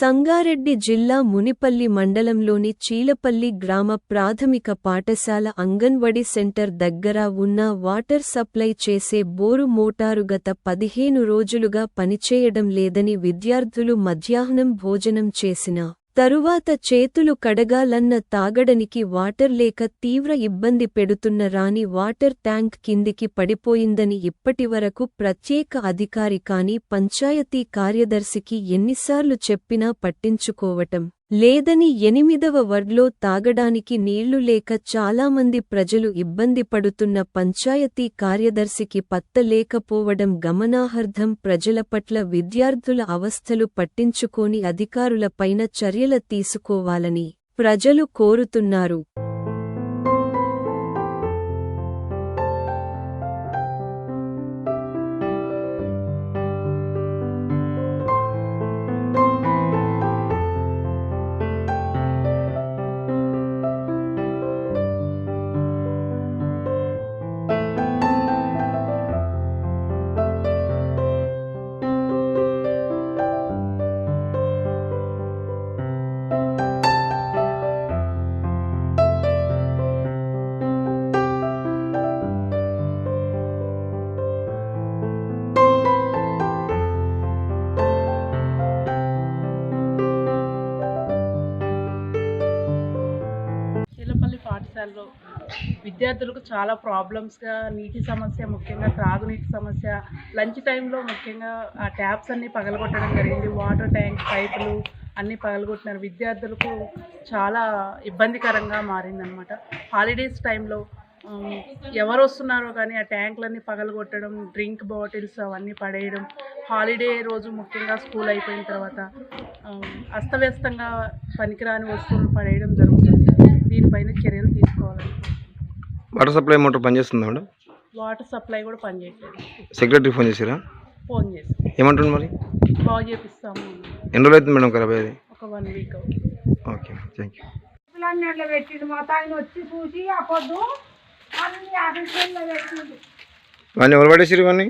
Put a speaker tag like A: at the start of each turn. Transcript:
A: సంగారెడ్డి జిల్లా మునిపల్లి మండలంలోని చీలపల్లి గ్రామ ప్రాథమిక పాఠశాల అంగన్వడి సెంటర్ దగ్గర ఉన్న వాటర్ సప్లై చేసే బోరు మోటారు గత పదిహేను రోజులుగా పనిచేయడం లేదని విద్యార్థులు మధ్యాహ్నం భోజనం చేసిన తరువాత చేతులు కడగాలన్న తాగడనికి వాటర్ లేక తీవ్ర ఇబ్బంది పెడుతున్న రాని వాటర్ ట్యాంక్ కిందికి పడిపోయిందని ఇప్పటివరకు ప్రత్యేక అధికారి కాని పంచాయతీ కార్యదర్శికి ఎన్నిసార్లు చెప్పినా పట్టించుకోవటం. లేదని ఎనిమిదవ వర్డ్లో తాగడానికి నీళ్ళు లేక చాలామంది ప్రజలు ఇబ్బంది పడుతున్న పంచాయతీ కార్యదర్శికి పత్త లేకపోవడం గమనార్హం. ప్రజల పట్ల విద్యార్థుల అవస్థలు పట్టించుకోని అధికారులపైన చర్యల తీసుకోవాలని ప్రజలు కోరుతున్నారు.
B: విద్యార్థులకు చాలా ప్రాబ్లమ్స్గా నీటి సమస్య ముఖ్యంగా త్రాగునీటి సమస్య లంచ్ టైంలో ముఖ్యంగా ఆ ట్యాప్స్ అన్నీ పగలగొట్టడం జరిగింది. వాటర్ ట్యాంక్ పైపులు అన్నీ పగలగొట్టినారు. విద్యార్థులకు చాలా ఇబ్బందికరంగా మారిందనమాట హాలిడేస్ టైంలో ఎవరు వస్తున్నారో కానీ ఆ ట్యాంకులన్నీ పగలగొట్టడం డ్రింక్ బాటిల్స్ అవన్నీ పడేయడం హాలిడే రోజు ముఖ్యంగా స్కూల్ అయిపోయిన తర్వాత అస్తవ్యస్తంగా పనికిరాని వస్తువులు పడేయడం జరుగుతుంది. దీనిపైన చర్యలు తీసుకోవాలి
C: వాటర్ సప్లై మోటార్ పనిచేస్తుందా మేడం?
B: వాటర్ సప్లై కూడా పనిచేయట్లేదు.
C: సెక్రటరీ ఫోన్ చేసిరా?
B: ఫోన్ చేసి.
C: ఏమంటుంది మరి?
B: బాగు చేపిస్తాము.
C: ఎన్ని రోజులు అవుతుంది మేడం ఖరాబ్ అయ్యేది?
B: ఒక one week
C: okay thank you.
D: పెట్టిండు మా తాయిని వచ్చి చూసి ఆ పొద్దు
C: ఇవన్నీ? ఎవరు పడేసిరు ఇవన్నీ